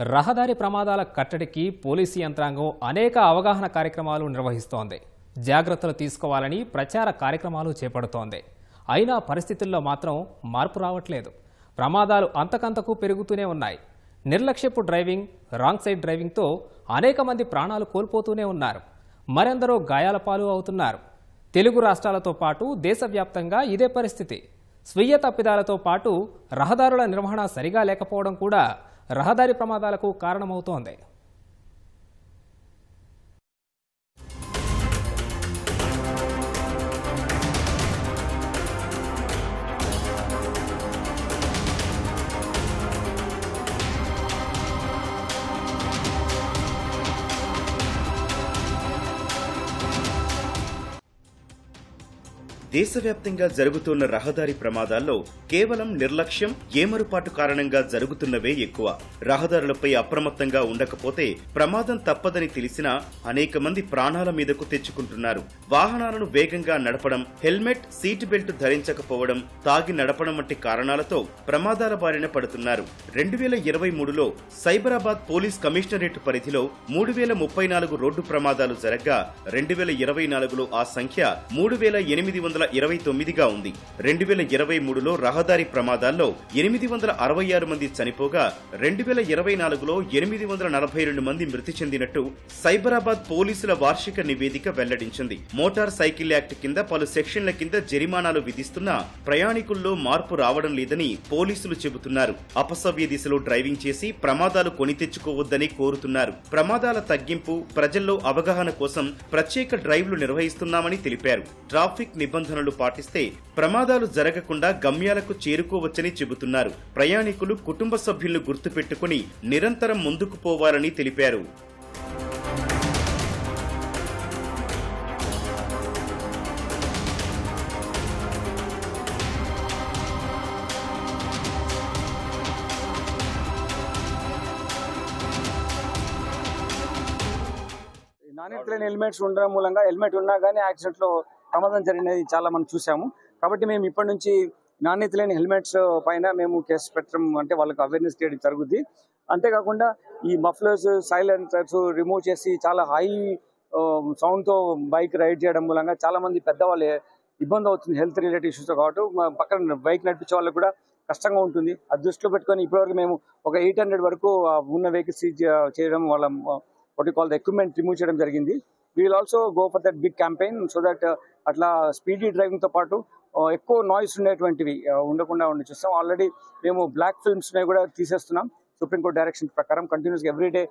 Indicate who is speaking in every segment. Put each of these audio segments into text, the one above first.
Speaker 1: రహదారి ప్రమాదాల కట్టడికి పోలీసు యంత్రాంగం అనేక అవగాహన కార్యక్రమాలు నిర్వహిస్తోంది. జాగ్రత్తలు తీసుకోవాలని ప్రచార కార్యక్రమాలు చేపడుతోంది. అయినా పరిస్థితుల్లో మాత్రం మార్పు రావట్లేదు. ప్రమాదాలు అంతకంతకు పెరుగుతూనే ఉన్నాయి. నిర్లక్ష్యపు డ్రైవింగ్ రాంగ్ సైడ్ డ్రైవింగ్తో అనేక మంది ప్రాణాలు కోల్పోతూనే ఉన్నారు. మరెందరో గాయాల పాలు అవుతున్నారు. తెలుగు రాష్ట్రాలతో పాటు దేశవ్యాప్తంగా ఇదే పరిస్థితి. స్వీయ తప్పిదాలతో పాటు రహదారుల నిర్వహణ సరిగా లేకపోవడం కూడా రహదారి ప్రమాదాలకు కారణమవుతోంది.
Speaker 2: దేశవ్యాప్తంగా జరుగుతున్న రహదారి ప్రమాదాల్లో కేవలం నిర్లక్ష్యం ఏమరుపాటు కారణంగా జరుగుతున్నవే ఎక్కువ. రహదారులపై అప్రమత్తంగా ఉండకపోతే ప్రమాదం తప్పదని తెలిసినా అనేక మంది ప్రాణాల మీదకు తెచ్చుకుంటున్నారు. వాహనాలను వేగంగా నడపడం హెల్మెట్ సీట్ బెల్ట్ ధరించకపోవడం తాగి నడపడం వంటి కారణాలతో ప్రమాదాల బారిన పడుతున్నారు. రెండు వేల ఇరవై మూడులో సైబరాబాద్ పోలీస్ కమిషనరేట్ పరిధిలో మూడు వేల ముప్పై నాలుగు రోడ్డు ప్రమాదాలు జరగ్గా రెండు వేల ఇరవై నాలుగులో ఆ సంఖ్య మూడు వేల ఎనిమిది వందల ఇరవై తొమ్మిదిగా ఉంది. రెండు వేల ఇరవై మూడులో రహదారి ప్రమాదాల్లో ఎనిమిది వందల అరవై ఆరు మంది చనిపోగా రెండు వేల ఇరవై నాలుగులో ఎనిమిది వందల నలభై రెండు మంది మృతి చెందినట్టు సైబరాబాద్ పోలీసుల వార్షిక నివేదిక వెల్లడించింది. మోటార్ సైకిల్ యాక్ట్ కింద పలు సెక్షన్ల కింద జరిమానాలు విధిస్తున్నా ప్రయాణికుల్లో మార్పు రావడం లేదని పోలీసులు చెబుతున్నారు. అపసవ్య దిశలో డ్రైవింగ్ చేసి ప్రమాదాలు కొని తెచ్చుకోవద్దని కోరుతున్నారు. ప్రమాదాల తగ్గింపు ప్రజల్లో అవగాహన కోసం ప్రత్యేక డ్రైవ్లు నిర్వహిస్తున్నామని తెలిపారు. ట్రాఫిక్ నిబంధన నిబంధనలు పాటిస్తే ప్రమాదాలు జరగకుండా గమ్యాలకు చేరుకోవచ్చని చెబుతున్నారు. ప్రయాణికులు కుటుంబ సభ్యులను గుర్తుపెట్టుకుని నిరంతరం ముందుకు పోవాలని తెలిపారు.
Speaker 3: నాణ్యత లేని హెల్మెట్స్ ఉండడం మూలంగా హెల్మెట్ ఉన్నా కానీ యాక్సిడెంట్లో ప్రమాదం జరిగినది చాలా మనం చూసాము కాబట్టి మేము ఇప్పటి నుంచి నాణ్యత లేని హెల్మెట్స్ పైన మేము కేసు పెట్టడం అంటే వాళ్ళకి అవేర్నెస్ చేయడం జరుగుద్ది. అంతేకాకుండా ఈ మఫ్లర్స్ సైలెన్సర్స్ రిమూవ్ చేసి చాలా హై సౌండ్తో బైక్ రైడ్ చేయడం మూలంగా చాలా మంది పెద్దవాళ్ళు ఇబ్బంది అవుతుంది హెల్త్ రిలేటెడ్ ఇష్యూస్ కాబట్టి పక్కన బైక్ నడిపించే వాళ్ళకి కూడా కష్టంగా ఉంటుంది. అది దృష్టిలో పెట్టుకొని ఇప్పటివరకు మేము ఒక ఎయిట్ హండ్రెడ్ వరకు ఉన్న వెహికల్స్ చేయడం వాళ్ళ వాటి కాల్ ఎక్విప్మెంట్ రిమూవ్ చేయడం జరిగింది. We'll also go for that big campaign so that అట్లా స్పీడీ డ్రైవింగ్తో పాటు ఎక్కువ నాయిస్ ఉండేటువంటివి ఉండకుండా ఉండి చూస్తాం. ఆల్రెడీ మేము బ్లాక్ ఫిల్మ్స్ని కూడా తీసేస్తున్నాం. సుప్రీంకోర్టు డైరెక్షన్ ప్రకారం కంటిన్యూస్గా ఎవ్రీడే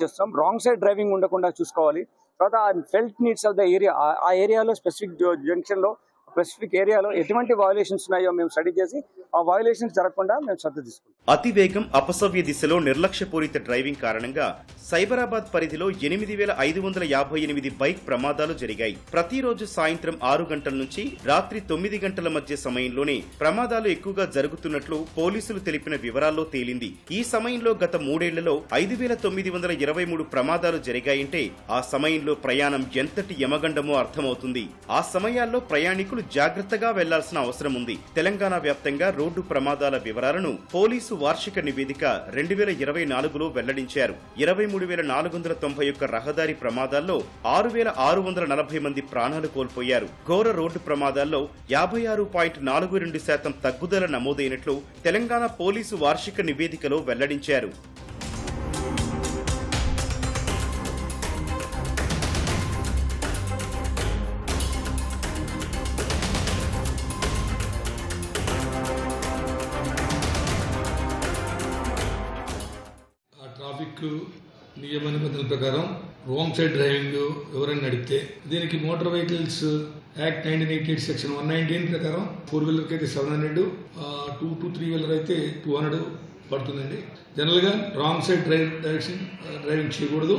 Speaker 3: చేస్తున్నాం. రాంగ్ సైడ్ డ్రైవింగ్ ఉండకుండా చూసుకోవాలి. తర్వాత felt needs of the area ఆ ఏరియాలో స్పెసిఫిక్ జంక్షన్లో స్పెసిఫిక్ ఏరియాలో ఎటువంటి వయలేషన్స్ ఉన్నాయో మేము స్టడీ చేసి ఆ వయలేషన్స్ జరగకుండా మేము శ్రద్ధ తీసుకుంటాం.
Speaker 2: అతివేగం అపసవ్య దిశలో నిర్లక్ష్యపూరిత డ్రైవింగ్ కారణంగా సైబరాబాద్ పరిధిలో ఎనిమిది వేల ఐదు వందల యాభై ఎనిమిది బైక్ ప్రమాదాలు జరిగాయి. ప్రతిరోజు సాయంత్రం ఆరు గంటల నుంచి రాత్రి తొమ్మిది గంటల మధ్య సమయంలోనే ప్రమాదాలు ఎక్కువగా జరుగుతున్నట్లు పోలీసులు తెలిపిన వివరాల్లో తేలింది. ఈ సమయంలో గత మూడేళ్ళలో ఐదు వేల తొమ్మిది వందల ఇరవై మూడు ప్రమాదాలు జరిగాయంటే ఆ సమయంలో ప్రయాణం ఎంతటి యమగండమో అర్థమవుతుంది. ఆ సమయాల్లో ప్రయాణికులు జాగ్రత్తగా వెళ్ళాల్సిన అవసరం ఉంది. తెలంగాణ వ్యాప్తంగా రోడ్డు ప్రమాదాల వివరాలను పోలీసు వార్షిక నివేదిక రెండు వేల ఇరవై నాలుగులో వెల్లడించారు. ఇరవై మూడు వేల నాలుగు వందల తొంభై ఒక్క రహదారి ప్రమాదాల్లో ఆరు వేల ఆరు వందల నలభై మంది ప్రాణాలు కోల్పోయారు. ఘోర రోడ్డు ప్రమాదాల్లో యాభై ఆరు పాయింట్ నాలుగు రెండు శాతం తగ్గుదల నమోదైనట్లు తెలంగాణ పోలీసు వార్షిక నివేదికలో వెల్లడించారు.
Speaker 4: ట్రాఫిక్ నియమ నిబంధనల ప్రకారం రాంగ్ సైడ్ డ్రైవింగ్ ఎవరైనా నడిపితే దీనికి motor vehicles act nineteen eighty eight section one nineteen ప్రకారం ఫోర్ వీలర్కి అయితే seven hundred two two three wheeler అయితే టూ హండ్రెడ్ పడుతుందండి. జనరల్గా wrong side drive direction driving చేయకూడదు.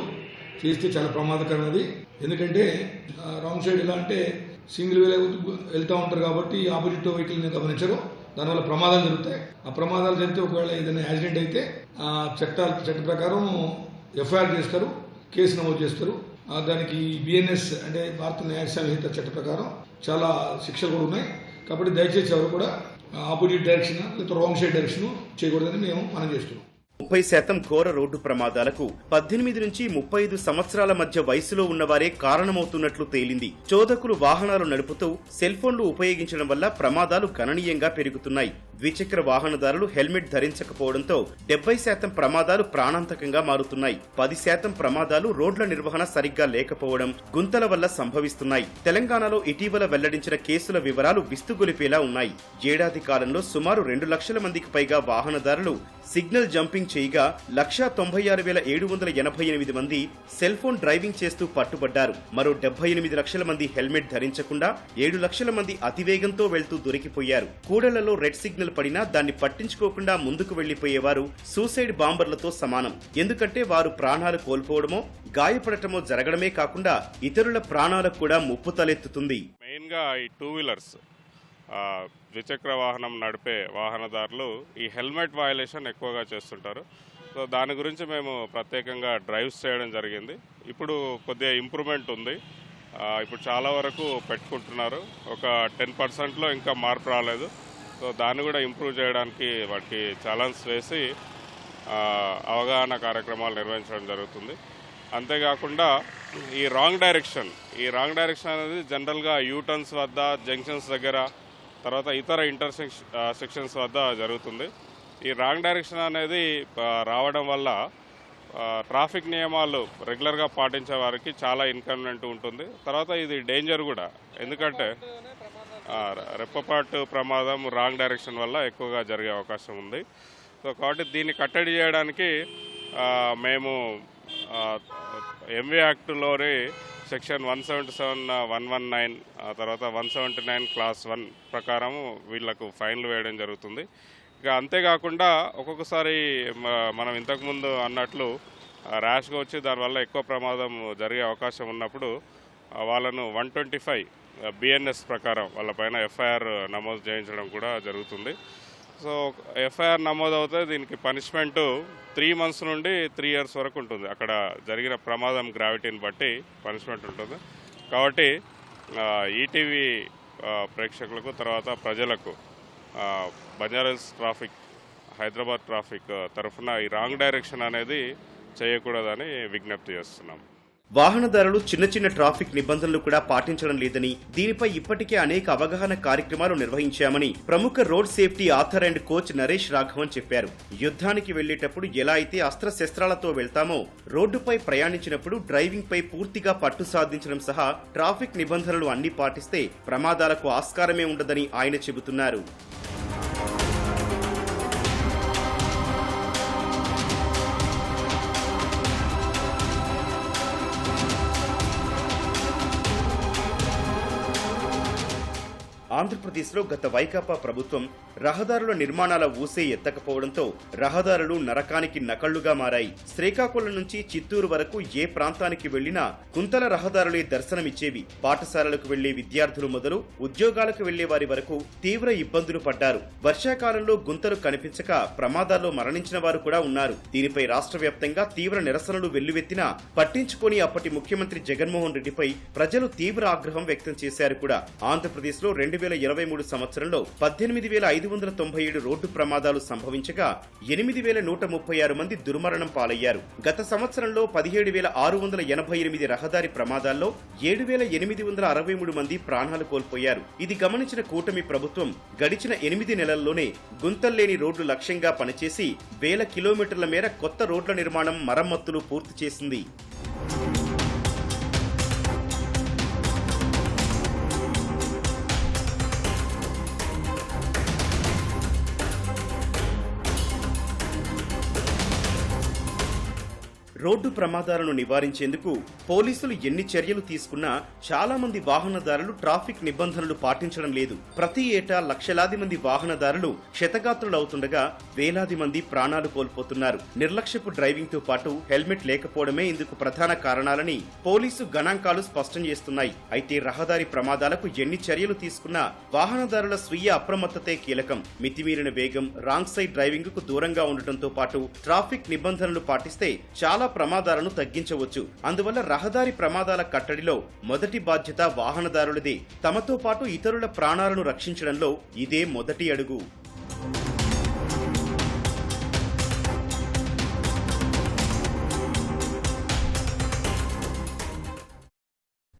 Speaker 4: చేస్తే చాలా ప్రమాదకరమైనది ఎందుకంటే రాంగ్ సైడ్ ఎలా అంటే సింగిల్ వేల వెళ్తూ ఉంటారు కాబట్టి ఆపోజిట్ వెహికల్ని గమనించరు. దానివల్ల ప్రమాదాలు జరుగుతాయి. ఆ ప్రమాదాలు జరిగితే ఒకవేళ ఏదైనా యాక్సిడెంట్ అయితే ఆ చట్టాల చట్ట ప్రకారం ఎఫ్ఐఆర్ చేస్తారు కేసు నమోదు చేస్తారు. దానికి బిఎన్ఎస్ అంటే భారత న్యాయ సంహిత చట్ట ప్రకారం చాలా శిక్షలు కూడా ఉన్నాయి. కాబట్టి దయచేసి ఎవరు కూడా ఆపోజిట్ డైరెక్షన్ లేదా రాంగ్ సైడ్ డైరెక్షన్ చేయకూడదని మేము మనం చేస్తున్నాం.
Speaker 2: ముప్పై శాతం ఘోర రోడ్డు ప్రమాదాలకు పద్దెనిమిది నుంచి ముప్పై ఐదు సంవత్సరాల మధ్య వయసులో ఉన్నవారే కారణమవుతున్నట్లు తేలింది. చోదకులు వాహనాలు నడుపుతూ సెల్ఫోన్లు ఉపయోగించడం వల్ల ప్రమాదాలు గణనీయంగా పెరుగుతున్నాయి. ద్విచక్ర వాహనదారులు హెల్మెట్ ధరించకపోవడంతో డెబ్బై శాతం ప్రమాదాలు ప్రాణాంతకంగా మారుతున్నాయి. పది శాతం ప్రమాదాలు రోడ్ల నిర్వహణ సరిగ్గా లేకపోవడం గుంతల వల్ల సంభవిస్తున్నాయి. తెలంగాణలో ఇటీవల వెల్లడించిన కేసుల వివరాలు విస్తుగొలిపేలా ఉన్నాయి. ఏడాది కాలంలో సుమారు రెండు లక్షల మందికి పైగా వాహనదారులు సిగ్నల్ జంపింగ్ చేయగా లక్షా తొంభై ఆరు వేల ఏడు వందల ఎనభై ఎనిమిది మంది సెల్ ఫోన్ డ్రైవింగ్ చేస్తూ పట్టుబడ్డారు. మరో డెబ్బై ఎనిమిది లక్షల మంది హెల్మెట్ ధరించకుండా ఏడు లక్షల మంది అతివేగంతో వెళ్తూ దొరికిపోయారు. కూడళ్ళలో రెడ్ సిగ్నల్ పడినా దాన్ని పట్టించుకోకుండా ముందుకు వెళ్ళిపోయేవారు సూసైడ్ బాంబర్లతో సమానం. ఎందుకంటే వారు ప్రాణాలు కోల్పోవడమో గాయపడటమో జరగడమే కాకుండా ఇతరుల ప్రాణాలకు కూడా ముప్పు తలెత్తుతుంది
Speaker 5: మెయిన్గా ఈ టూ వీలర్స్. ద్విచక్ర వాహనం నడిపే వాహనదారులు ఈ హెల్మెట్ వయలేషన్ ఎక్కువగా చేస్తుంటారు. సో దాని గురించి మేము ప్రత్యేకంగా డ్రైవ్స్ చేయడం జరిగింది. ఇప్పుడు కొద్దిగా ఇంప్రూవ్మెంట్ ఉంది. ఇప్పుడు చాలా వరకు పెట్టుకుంటున్నారు. ఒక టెన్ పర్సెంట్లో ఇంకా మార్పు రాలేదు. సో దాన్ని కూడా ఇంప్రూవ్ చేయడానికి వాటికి ఛాలెంజ్ వేసి అవగాహన కార్యక్రమాలు నిర్వహించడం జరుగుతుంది. అంతేకాకుండా ఈ రాంగ్ డైరెక్షన్ ఈ రాంగ్ డైరెక్షన్ అనేది జనరల్గా యూటర్న్స్ వద్ద జంక్షన్స్ దగ్గర తర్వాత ఇతర ఇంటర్సెక్ష సెక్షన్స్ వద్ద జరుగుతుంది. ఈ రాంగ్ డైరెక్షన్ అనేది రావడం వల్ల ట్రాఫిక్ నియమాలు రెగ్యులర్గా పాటించే వారికి చాలా ఇన్కన్వీనియంట్ ఉంటుంది. తర్వాత ఇది డేంజర్ కూడా. ఎందుకంటే రెప్పపాటు ప్రమాదం రాంగ్ డైరెక్షన్ వల్ల ఎక్కువగా జరిగే అవకాశం ఉంది. సో కాబట్టి దీన్ని కట్టడి చేయడానికి మేము MV యాక్ట్లోని section one seventy seven one one nine ఆ తర్వాత one seventy nine class one ప్రకారం వీళ్ళకు ఫైన్లు వేయడం జరుగుతుంది. ఇక అంతేకాకుండా ఒక్కొక్కసారి మనం ఇంతకుముందు అన్నట్లు ర్యాష్గా వచ్చి దానివల్ల ఎక్కువ ప్రమాదం జరిగే అవకాశం ఉన్నప్పుడు వాళ్ళను వన్ ట్వంటీ ఫైవ్ బిఎన్ఎస్ ప్రకారం వాళ్ళపైన ఎఫ్ఐఆర్ నమోదు చేయించడం కూడా జరుగుతుంది. సో ఎఫ్ఐఆర్ నమోదు అవుతే దీనికి పనిష్మెంట్ త్రీ మంత్స్ నుండి త్రీ ఇయర్స్ వరకు ఉంటుంది. అక్కడ జరిగిన ప్రమాదం గ్రావిటీని బట్టి పనిష్మెంట్ ఉంటుంది. కాబట్టి ఈటీవీ ప్రేక్షకులకు తర్వాత ప్రజలకు బంజారాల్స్ ట్రాఫిక్ హైదరాబాద్ ట్రాఫిక్ తరఫున ఈ రాంగ్ డైరెక్షన్ అనేది చేయకూడదని విజ్ఞప్తి చేస్తున్నాం.
Speaker 2: వాహనదారులు చిన్న చిన్న ట్రాఫిక్ నిబంధనలు కూడా పాటించడం లేదని దీనిపై ఇప్పటికే అనేక అవగాహన కార్యక్రమాలు నిర్వహించామని ప్రముఖ road safety author and coach Naresh Raghavan చెప్పారు. యుద్ధానికి వెళ్ళేటప్పుడు ఎలా అయితే అస్త్రశస్త్రాలతో వెళ్తామో రోడ్డుపై ప్రయాణించినప్పుడు డ్రైవింగ్ పై పూర్తిగా పట్టు సాధించడం సహా ట్రాఫిక్ నిబంధనలు అన్ని పాటిస్తే ప్రమాదాలకు ఆస్కారమే ఉండదని ఆయన చెబుతున్నారు. ఆంధ్రప్రదేశ్లో గత వైకాపా ప్రభుత్వం రహదారుల నిర్మాణాల ఊసే ఎత్తకపోవడంతో రహదారులు నరకానికి నకళ్ళుగా మారాయి. శ్రీకాకుళం నుంచి చిత్తూరు వరకు ఏ ప్రాంతానికి వెళ్ళినా కుంతల రహదారులే దర్శనమిచ్చేవి. పాఠశాలలకు వెళ్ళే విద్యార్థులు మొదలు ఉద్యోగాలకు వెళ్ళే వారి వరకు తీవ్ర ఇబ్బందులు పడ్డారు. వర్షాకాలంలో గుంతలు కనిపించక ప్రమాదాల్లో మరణించిన వారు కూడా ఉన్నారు. దీనిపై రాష్ట్ర వ్యాప్తంగా తీవ్ర నిరసనలు వెల్లువెత్తినా పట్టించుకొని అప్పటి ముఖ్యమంత్రి జగన్మోహన్ రెడ్డిపై ప్రజలు తీవ్ర ఆగ్రహం వ్యక్తం చేశారు కూడా. ఆంధ్రప్రదేశ్లో రెండు వేల ఇరవై మూడు సంవత్సరంలో పద్దెనిమిది వేల ఐదు వందల తొంభై ఏడు రోడ్డు ప్రమాదాలు సంభవించగా ఎనిమిది వేల నూట ముప్పై ఆరు మంది దుర్మరణం పాలయ్యారు. గత సంవత్సరంలో పదిహేడు వేల ఆరు వందల ఎనభై ఎనిమిది రహదారి ప్రమాదాల్లో ఏడు వేల ఎనిమిది వందల అరవై మూడు మంది ప్రాణాలు కోల్పోయారు. ఇది గమనించిన కూటమి ప్రభుత్వం గడిచిన ఎనిమిది నెలల్లోనే గుంతల్లేని రోడ్లు లక్ష్యంగా పనిచేసి వేల కిలోమీటర్ల మేర కొత్త రోడ్ల నిర్మాణం మరమ్మతులు పూర్తి చేసింది. రోడ్డు ప్రమాదాలను నివారించేందుకు పోలీసులు ఎన్ని చర్యలు తీసుకున్నా చాలా మంది వాహనదారులు ట్రాఫిక్ నిబంధనలు పాటించడం లేదు. ప్రతి ఏటా లక్షలాది మంది వాహనదారులు క్షతగాత్రులవుతుండగా వేలాది మంది ప్రాణాలు కోల్పోతున్నారు. నిర్లక్ష్యపు డ్రైవింగ్తో పాటు హెల్మెట్ లేకపోవడమే ఇందుకు ప్రధాన కారణాలని పోలీసు గణాంకాలు స్పష్టం చేస్తున్నాయి. అయితే రహదారి ప్రమాదాలకు ఎన్ని చర్యలు తీసుకున్నా వాహనదారుల స్వీయ అప్రమత్తతే కీలకం. మితిమీరిన వేగం రాంగ్ సైడ్ డ్రైవింగ్కు దూరంగా ఉండటంతో పాటు ట్రాఫిక్ నిబంధనలు పాటిస్తే చాలా ప్రమాదాలను తగ్గించవచ్చు. అందువల్ల రహదారి ప్రమాదాల కట్టడిలో మొదటి బాధ్యత వాహనదారులదే. తమతో పాటు ఇతరుల ప్రాణాలను రక్షించడంలో ఇదే మొదటి అడుగు.